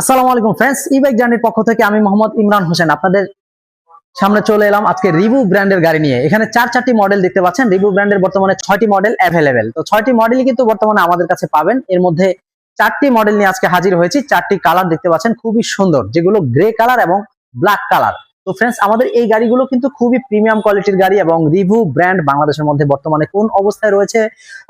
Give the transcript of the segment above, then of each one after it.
আসসালামু আলাইকুম ফ্রেন্ডস ই বাইক জার্নির পক্ষ থেকে আমি মোহাম্মদ ইমরান হোসেন। আপনাদের সামনে চলে এলাম আজকে রিভু ব্র্যান্ডের গাড়ি নিয়ে। এখানে চার, চারটি মডেল দেখতে পাচ্ছেন। রিভু ব্র্যান্ডের বর্তমানে ছয়টি মডেল অ্যাভেলেবেল তো ছয়টি মডেলই কিন্তু বর্তমানে আমাদের কাছে পাবেন। এর মধ্যে চারটি মডেল নিয়ে আজকে হাজির হয়েছি। চারটি কালার দেখতে পাচ্ছেন। খুবই সুন্দর, যেগুলো গ্রে কালার এবং ব্ল্যাক কালার তো ফ্রেন্ডস, আমাদের এই গাড়িগুলো কিন্তু খুবই প্রিমিয়াম কোয়ালিটির গাড়ি এবং রিভু ব্র্যান্ড বাংলাদেশের মধ্যে বর্তমানে কোন অবস্থায় রয়েছে,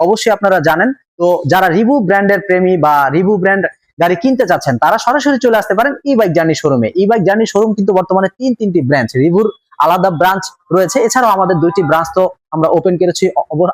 অবশ্যই আপনারা জানেন। তো যারা রিভু ব্র্যান্ডের প্রেমী বা রিভু ব্র্যান্ড গাড়ি কিনতে চাচ্ছেন তারা সরাসরি চলে আসতে পারেন ই বাইক জার্নি শোরুমে ই বাইক জার্নি শোরুম কিন্তু বর্তমানে তিন, তিনটি ব্রাঞ্চ রিভুর আলাদা ব্রাঞ্চ রয়েছে। এছাড়াও আমাদের দুইটি ব্রাঞ্চ তো আমরা ওপেন করেছি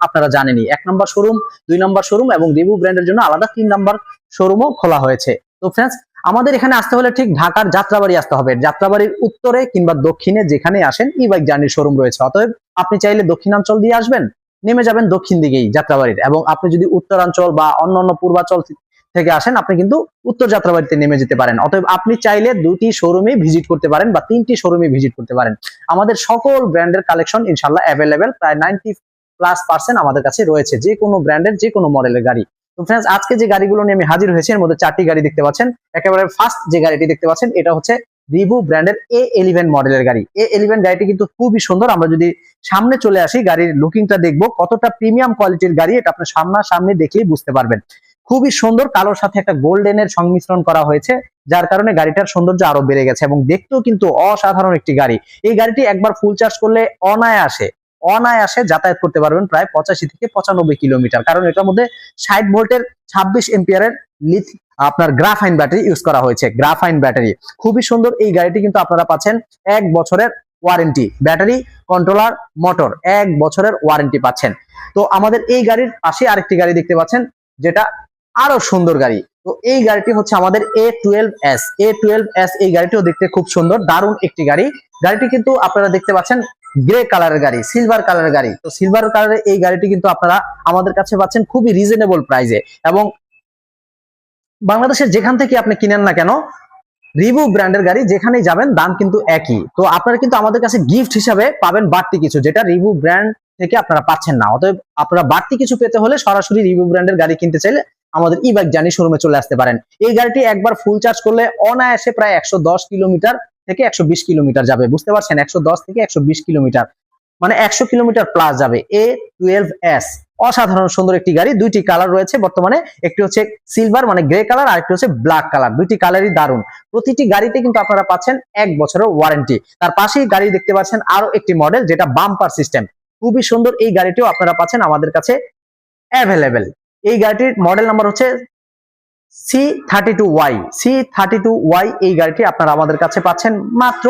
আপনারা জানেনই। এক নম্বর শোরুম দুই নম্বর শোরুম এবং রিভু ব্র্যান্ডের জন্য আলাদা তিন নম্বর শোরুমও খোলা হয়েছে। তো ফ্রেন্ডস আমাদের এখানে আসতে হলে ঠিক ঢাকার যাত্রাবাড়ি আসতে হবে। যাত্রাবাড়ির উত্তরে কিংবা দক্ষিণে যেখানে আসেন ই বাইক জার্নির শোরুম রয়েছে। অতএব আপনি চাইলে দক্ষিণাঞ্চল দিয়ে আসবেন, নেমে যাবেন দক্ষিণ দিকেই যাত্রাবাড়ির। এবং আপনি যদি উত্তরাঞ্চল বা অন্যান্য পূর্বাঞ্চল থেকে আসেন, আপনি কিন্তু উত্তর যাত্রাবাড়িতে নেমে যেতে পারেন। অতএব আপনি চাইলে দুটি শোরুমে ভিজিট করতে পারেন বা তিনটি শোরুমে ভিজিট করতে পারেন। আমাদের সকল ব্র্যান্ডের কালেকশন ইনশাল্লাহ অ্যাভেলেবেল প্রায় নাইনটি প্লাস পার্সেন্ট আমাদের কাছে রয়েছে, যে কোনো ব্র্যান্ডের যে কোনো মডেলের গাড়ি। তো ফ্রেন্ডস আজকে যে গাড়িগুলো নিয়ে আমি হাজির হয়েছি, এর মধ্যে চারটি গাড়ি দেখতে পাচ্ছেন। একেবারে ফার্স্ট যে গাড়িটি দেখতে পাচ্ছেন, এটা হচ্ছে রিভু ব্র্যান্ডের এ এলিভেন মডেলের গাড়ি। এ এলিভেন গাড়িটি কিন্তু খুবই সুন্দর। আমরা যদি সামনে চলে আসি, গাড়ির লুকিংটা দেখব, কতটা প্রিমিয়াম কোয়ালিটির গাড়ি, এটা আপনার সামনা সামনে দেখলেই বুঝতে পারবেন। খুবই সুন্দর কালোর সাথে একটা গোল্ডেনের সংমিশ্রণ করা হয়েছে, যার কারণে গাড়িটার সৌন্দর্য আরও বেড়ে গেছে এবং দেখতেও কিন্তু অসাধারণ একটি গাড়ি। এই গাড়িটি একবার ফুল চার্জ করলে অনায়াসে অনায়াসে যাতায়াত করতে পারবেন প্রায় পঁচাশি থেকে পঁচানব্বই কিলোমিটার। কারণ এটার মধ্যে ষাট ভোল্টের ছাব্বিশ এম্পিয়ারের লিথ আপনার গ্রাফাইন ব্যাটারি ইউজ করা হয়েছে গ্রাফাইন ব্যাটারি খুবই সুন্দর এই গাড়িটি কিন্তু আপনারা পাচ্ছেন এক বছরের ওয়ারেন্টি ব্যাটারি কন্ট্রোলার মোটর এক বছরের ওয়ারেন্টি পাচ্ছেন। তো আমাদের এই গাড়ির পাশে আরেকটি গাড়ি দেখতে পাচ্ছেন, যেটা আরও সুন্দর গাড়ি। তো এই গাড়িটি হচ্ছে আমাদের A twelve S A twelve S এই গাড়িটিও দেখতে খুব সুন্দর, দারুণ একটি গাড়ি। গাড়িটি কিন্তু আপনারা দেখতে পাচ্ছেন গ্রে কালারের গাড়ি সিলভার কালারের গাড়ি। তো সিলভার কালারের এই গাড়িটি কিন্তু আপনারা আমাদের কাছে পাচ্ছেন খুবই রিজনেবল প্রাইসে এবং বাংলাদেশের যেখান থেকে আপনি কিনেন না কেন রিভু ব্র্যান্ডের গাড়ি যেখানেই যাবেন, দাম কিন্তু একই। তো আপনারা কিন্তু আমাদের কাছে গিফট হিসাবে পাবেন বাড়তি কিছু, যেটা রিভু ব্র্যান্ড থেকে আপনারা পাচ্ছেন না। অতএব আপনারা বাড়তি কিছু পেতে হলে সরাসরি রিভু ব্র্যান্ডের গাড়ি কিনতে চাইলে আমাদের ই বাইক জানি শোরুমে চলে আসতে পারেন। এই গাড়িটি একবার ফুল চার্জ করলে অনায়াসে প্রায় একশো দশ কিলোমিটার থেকে একশো বিশ কিলোমিটার যাবে। বুঝতে পারছেন? একশো দশ থেকে একশো বিশ কিলোমিটার। মানে একশো কিলোমিটার প্লাস যাবে। এ টুয়েলভ এস অসাধারণ সুন্দর একটি গাড়ি। দুইটি কালার রয়েছে বর্তমানে। একটি হচ্ছে সিলভার মানে গ্রে কালার আর একটি হচ্ছে ব্ল্যাক কালার দুইটি কালারই দারুণ। প্রতিটি গাড়িতে কিন্তু আপনারা পাচ্ছেন এক বছরের ওয়ারেন্টি তার পাশেই গাড়ি দেখতে পাচ্ছেন আরও একটি মডেল যেটা বাম্পার সিস্টেম খুবই সুন্দর এই গাড়িটিও আপনারা পাচ্ছেন আমাদের কাছে অ্যাভেলেবেল এই গাড়িটির মডেল নাম্বার হচ্ছে C thirty two Y C thirty two Y এই গাড়িটি আপনারা আমাদের কাছে পাচ্ছেন মাত্র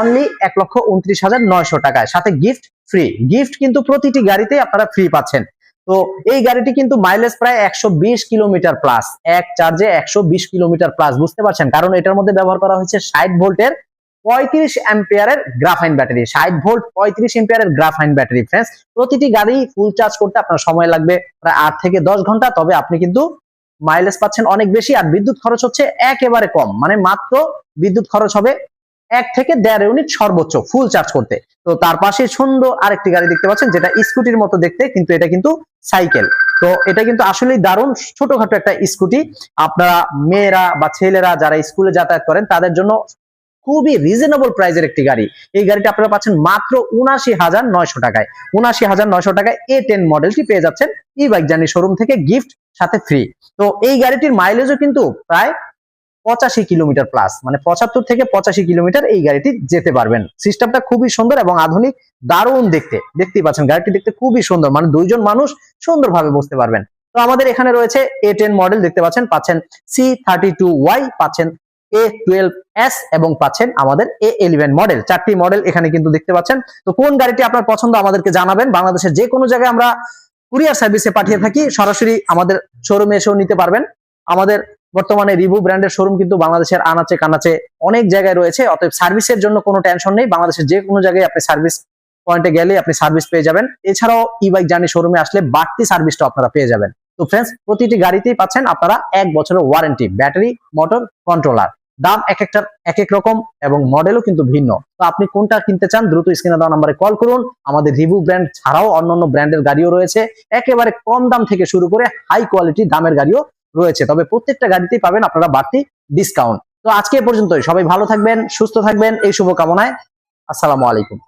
অনলি এক লক্ষ উনত্রিশ হাজার নয়শো টাকায়। সাথে গিফট ফ্রি গিফট কিন্তু প্রতিটি গাড়িতে আপনারা ফ্রি পাচ্ছেন। তো এই গাড়িটি কিন্তু মাইলেজ প্রায় একশো বিশ কিলোমিটার প্লাস এক চার্জে একশো বিশ কিলোমিটার প্লাস বুঝতে পারছেন? কারণ এটার মধ্যে ব্যবহার করা হয়েছে ষাট ভোল্টের পঁয়ত্রিশ অ্যাম্পিয়ারের গ্রাফাইন ব্যাটারি ষাট ভোল্ট পঁয়ত্রিশ এম্পিয়ারের গ্রাফাইন ব্যাটারি ফ্রেন্ডস প্রতিটি গাড়ি ফুল চার্জ করতে আপনার সময় লাগবে প্রায় আট থেকে দশ ঘণ্টা, তবে আপনি কিন্তু মাইলেজ পাচ্ছেন অনেক বেশি আর বিদ্যুৎ খরচ হচ্ছে একেবারে কম। মানে মাত্র বিদ্যুৎ খরচ হবে এক থেকে দেড় ইউনিট সর্বোচ্চ ফুল চার্জ করতে। তো তার পাশে সুন্দর আরেকটি গাড়ি দেখতে পাচ্ছেন, যেটা স্কুটির মতো দেখতে, কিন্তু এটা কিন্তু সাইকেল তো এটা কিন্তু আসলেই দারুণ ছোটখাটো একটা স্কুটি আপনারা মেয়েরা বা ছেলেরা যারা স্কুলে যাতায়াত করেন, তাদের জন্য খুবই রিজনেবল প্রাইজের একটি গাড়ি। এই গাড়িটা আপনারা পাচ্ছেন মাত্র উনাশি হাজার নয়শো টাকায়। উনাশি হাজার নয়শো টাকায় এ টেন মডেলটি পেয়ে যাচ্ছেন ই বাইক জার্নি শোরুম থেকে গিফট সাথে ফ্রি তো এই গাড়িটির মাইলেজও কিন্তু প্রায় পঁচাশি কিলোমিটার প্লাস মানে পঁচাত্তর থেকে পঁচাশি কিলোমিটার এই গাড়িটি যেতে পারবেন। সিস্টেমটা খুবই সুন্দর এবং আধুনিক, দারুণ দেখতে। দেখতেই পাচ্ছেন, গাড়িটি দেখতে খুবই সুন্দর মানে দুইজন মানুষ সুন্দরভাবে বসতে পারবেন। তো আমাদের এখানে রয়েছে এ টেন মডেল দেখতে পাচ্ছেন পাচ্ছেন সি থার্টি টু ওয়াই পাচ্ছেন এ টুয়েলভ এস এবং পাচ্ছেন আমাদের এ ইলেভেন মডেল চারটি মডেল এখানে কিন্তু দেখতে পাচ্ছেন। তো কোন গাড়িটি আপনার পছন্দ আমাদেরকে জানাবেন। বাংলাদেশের যে কোনো জায়গায় আমরা কুরিয়ার সার্ভিসে পাঠিয়ে থাকি, সরাসরি আমাদের শোরুমে এসেও নিতে পারবেন। আমাদের বর্তমানে রিভু ব্র্যান্ডের শোরুম কিন্তু বাংলাদেশের আনাচে কানাচে অনেক জায়গায় রয়েছে। অতএব সার্ভিসের জন্য কোনো টেনশন নেই। বাংলাদেশের যে কোনো জায়গায় আপনি সার্ভিস পয়েন্টে গেলে আপনি সার্ভিস পেয়ে যাবেন। এছাড়াও ই বাইক জার্নি শোরুমে আসলে বাড়তি সার্ভিসটা আপনারা পেয়ে যাবেন। তো ফ্রেন্ডস প্রতিটি গাড়িতেই পাচ্ছেন আপনারা এক বছরের ওয়ারেন্টি ব্যাটারি মোটর কন্ট্রোলার দাম এক একটার এক এক রকম এবং মডেলও কিন্তু ভিন্ন। তো আপনি কোনটা কিনতে চান, দ্রুত স্ক্রিনে দেওয়া নাম্বারে কল করুন। আমাদের রিভু ব্র্যান্ড ছাড়াও অন্যান্য ব্র্যান্ডের গাড়িও রয়েছে। একেবারে কম দাম থেকে শুরু করে হাই কোয়ালিটি দামের গাড়িও রয়েছে। তবে প্রত্যেকটা গাড়িতেই পাবেন আপনারা বাড়তি ডিসকাউন্ট তো আজকে পর্যন্তই। সবাই ভালো থাকবেন, সুস্থ থাকবেন। এই শুভকামনায়। আসসালামু আলাইকুম।